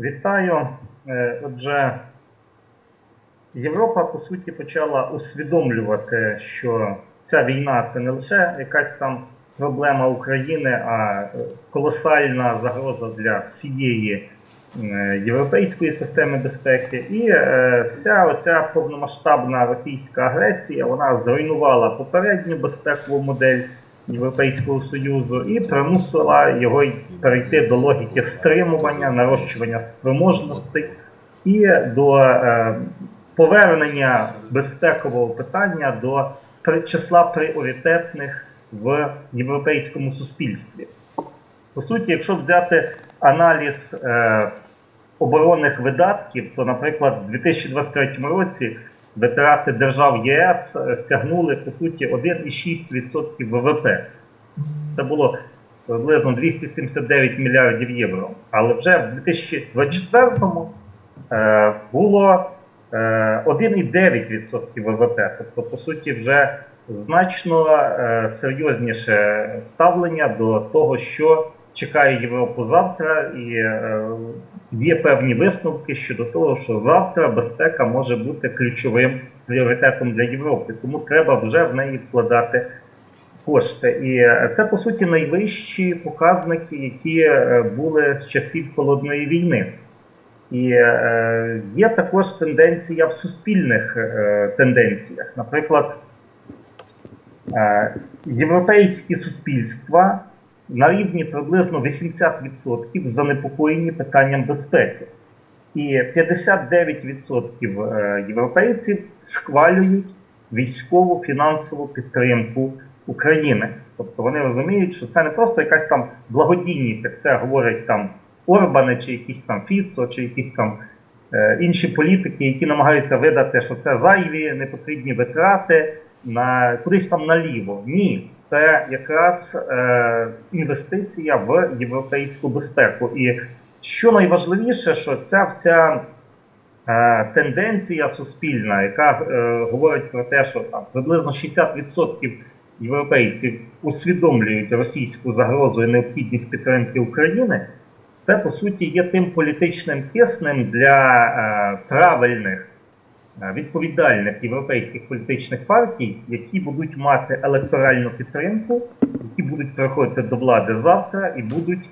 Вітаю. Е, Отже, Європа по суті почала усвідомлювати, що ця війна це не лише якась там проблема України, а е, колосальна загроза для всієї е, європейської системи безпеки. І вся оця повномасштабна російська агресія вона зруйнувала попередню безпекову модель Європейського Союзу і примусила його перейти до логіки стримування, нарощування спроможностей і до е, повернення безпекового питання до числа пріоритетних в європейському суспільстві. По суті, якщо взяти аналіз е, оборонних видатків, то, наприклад, в 2023 році витрати держав ЄС е, сягнули по суті 1,6% ВВП. Це було приблизно 279 мільярдів євро. Але вже в 2024 е, було е, 1,9% ВВП. Тобто, по суті, вже значно е, серйозніше ставлення до того, що чекає Європу завтра, і е, є певні висновки щодо того, що завтра безпека може бути ключовим пріоритетом для Європи. Тому треба вже в неї вкладати кошти. І е, це по суті найвищі показники, які е, були з часів холодної війни. І е, є також тенденція в суспільних тенденціях. Наприклад, європейські суспільства на рівні приблизно 80% занепокоєні питанням безпеки. І 59% е, європейців схвалюють військову фінансову підтримку України. Тобто вони розуміють, що це не просто якась там благодійність, як це говорять там Орбани, чи якісь там Фіцо, чи якісь там е, інші політики, які намагаються видати, що це зайві непотрібні витрати на кудись там наліво. Ні, це якраз е, інвестиція в європейську безпеку. І що найважливіше, що ця вся е, тенденція суспільна, яка е, говорить про те, що там приблизно 60% європейців усвідомлюють російську загрозу і необхідність підтримки України, це по суті є тим політичним киснем для е, правильних, відповідальних європейських політичних партій, які будуть мати електоральну підтримку, які будуть приходити до влади завтра і будуть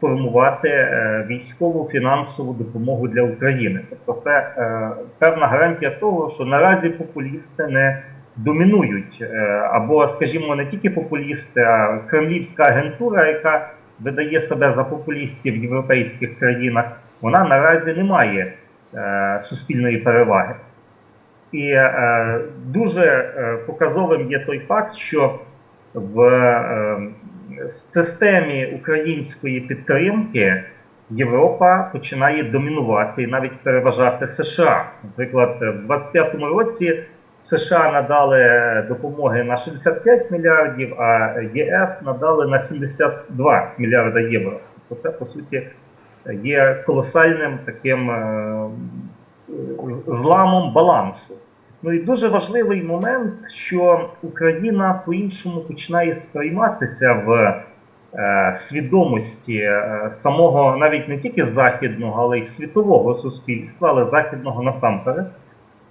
формувати е, військову фінансову допомогу для України. Тобто, це е, певна гарантія того, що наразі популісти не домінують, е, або, скажімо, не тільки популісти, а кремлівська агентура, яка видає себе за популістів в європейських країнах, вона наразі не має е, суспільної переваги. І е, дуже е, показовим є той факт, що в е, системі української підтримки Європа починає домінувати і навіть переважати США. Наприклад, в 25-му році США надали допомоги на 65 мільярдів, а ЄС надали на 72 мільярда євро. Тобто це по суті є колосальним таким е, зламом балансу. Ну і дуже важливий момент, що Україна по-іншому починає сприйматися в е, свідомості е, самого навіть не тільки західного, але й світового суспільства, але західного насамперед.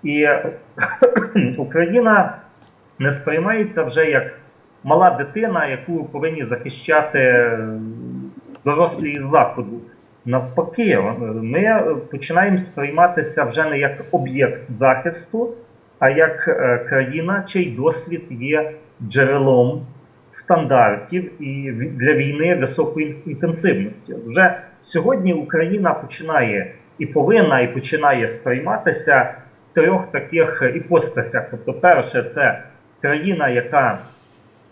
І Україна не сприймається вже як мала дитина, яку повинні захищати е, дорослі із заходу. Навпаки, ми починаємо сприйматися вже не як об'єкт захисту, а як е, країна, чий досвід є джерелом стандартів і для війни високої інтенсивності. Вже сьогодні Україна починає і повинна, і починає сприйматися в трьох таких іпостасях. Тобто, перше, це країна, яка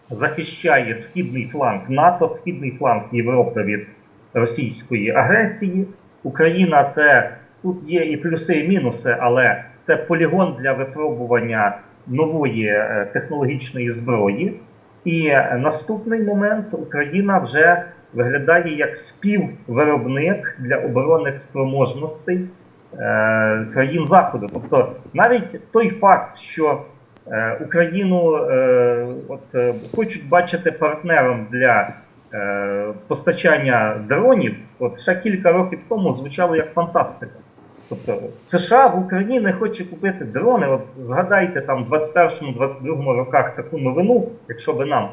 захищає східний фланг НАТО, східний фланг Європи від російської агресії. Україна це тут є і плюси, і мінуси, але це полігон для випробування нової е, технологічної зброї. І наступний момент Україна вже виглядає як співвиробник для оборонних спроможностей е, країн Заходу. Тобто навіть той факт, що е, Україну от, хочуть бачити партнером для постачання дронів, от ще кілька років тому звучало як фантастика. Тобто США в Україні не хоче купити дрони. От згадайте там в 21-22 роках таку новину, якщо би нам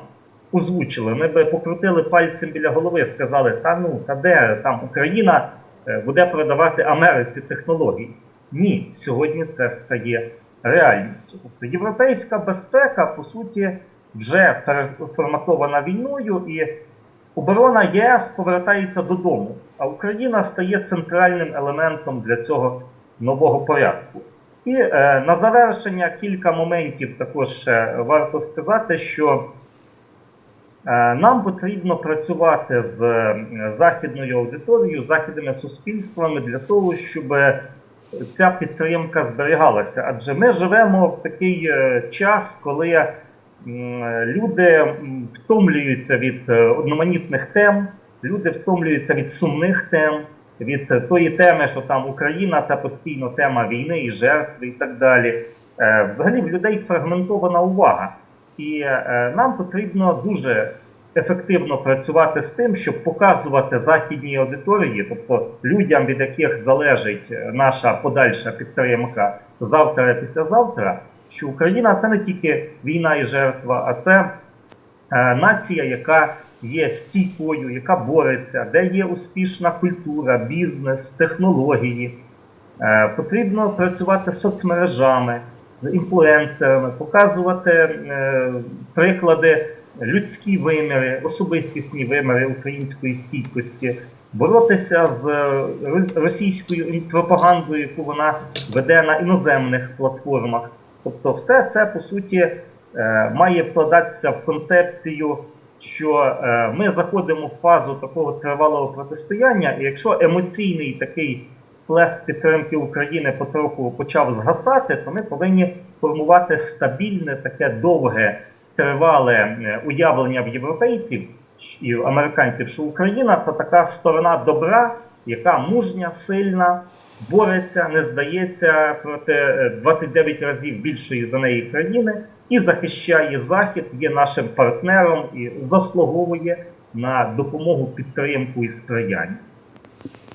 озвучили, ми би покрутили пальцем біля голови, сказали, та ну, та де там Україна е, буде продавати Америці технології. Ні, сьогодні це стає реальністю. Тобто європейська безпека, по суті, вже переформатована війною, і оборона ЄС повертається додому, а Україна стає центральним елементом для цього нового порядку. І е, на завершення кілька моментів також варто сказати, що е, нам потрібно працювати з е, західною аудиторією, західними суспільствами для того, щоб ця підтримка зберігалася. Адже ми живемо в такий е, час, коли люди втомлюються від е, одноманітних тем, люди втомлюються від сумних тем, від тої теми, що там Україна це постійно тема війни і жертви і так далі. Е, Взагалі в людей фрагментована увага. І е, нам потрібно дуже ефективно працювати з тим, щоб показувати західній аудиторії, тобто людям, від яких залежить наша подальша підтримка завтра післязавтра, що Україна це не тільки війна і жертва, а це е, нація, яка є стійкою, яка бореться, де є успішна культура, бізнес, технології. Е, Потрібно працювати з соцмережами, з інфлюенсерами, показувати е, приклади, людські виміри, особистісні виміри української стійкості, боротися з російською пропагандою, яку вона веде на іноземних платформах. Тобто, все це по суті е, має вкладатися в концепцію, що е, ми заходимо в фазу такого тривалого протистояння, і якщо емоційний такий сплеск підтримки України потроху почав згасати, то ми повинні формувати стабільне, таке довге, тривале е, уявлення в європейців і американців, що Україна це така сторона добра, яка мужня, сильна, бореться, не здається проти е, 29 разів більшої за неї країни і захищає Захід, є нашим партнером і заслуговує на допомогу, підтримку і сприяння.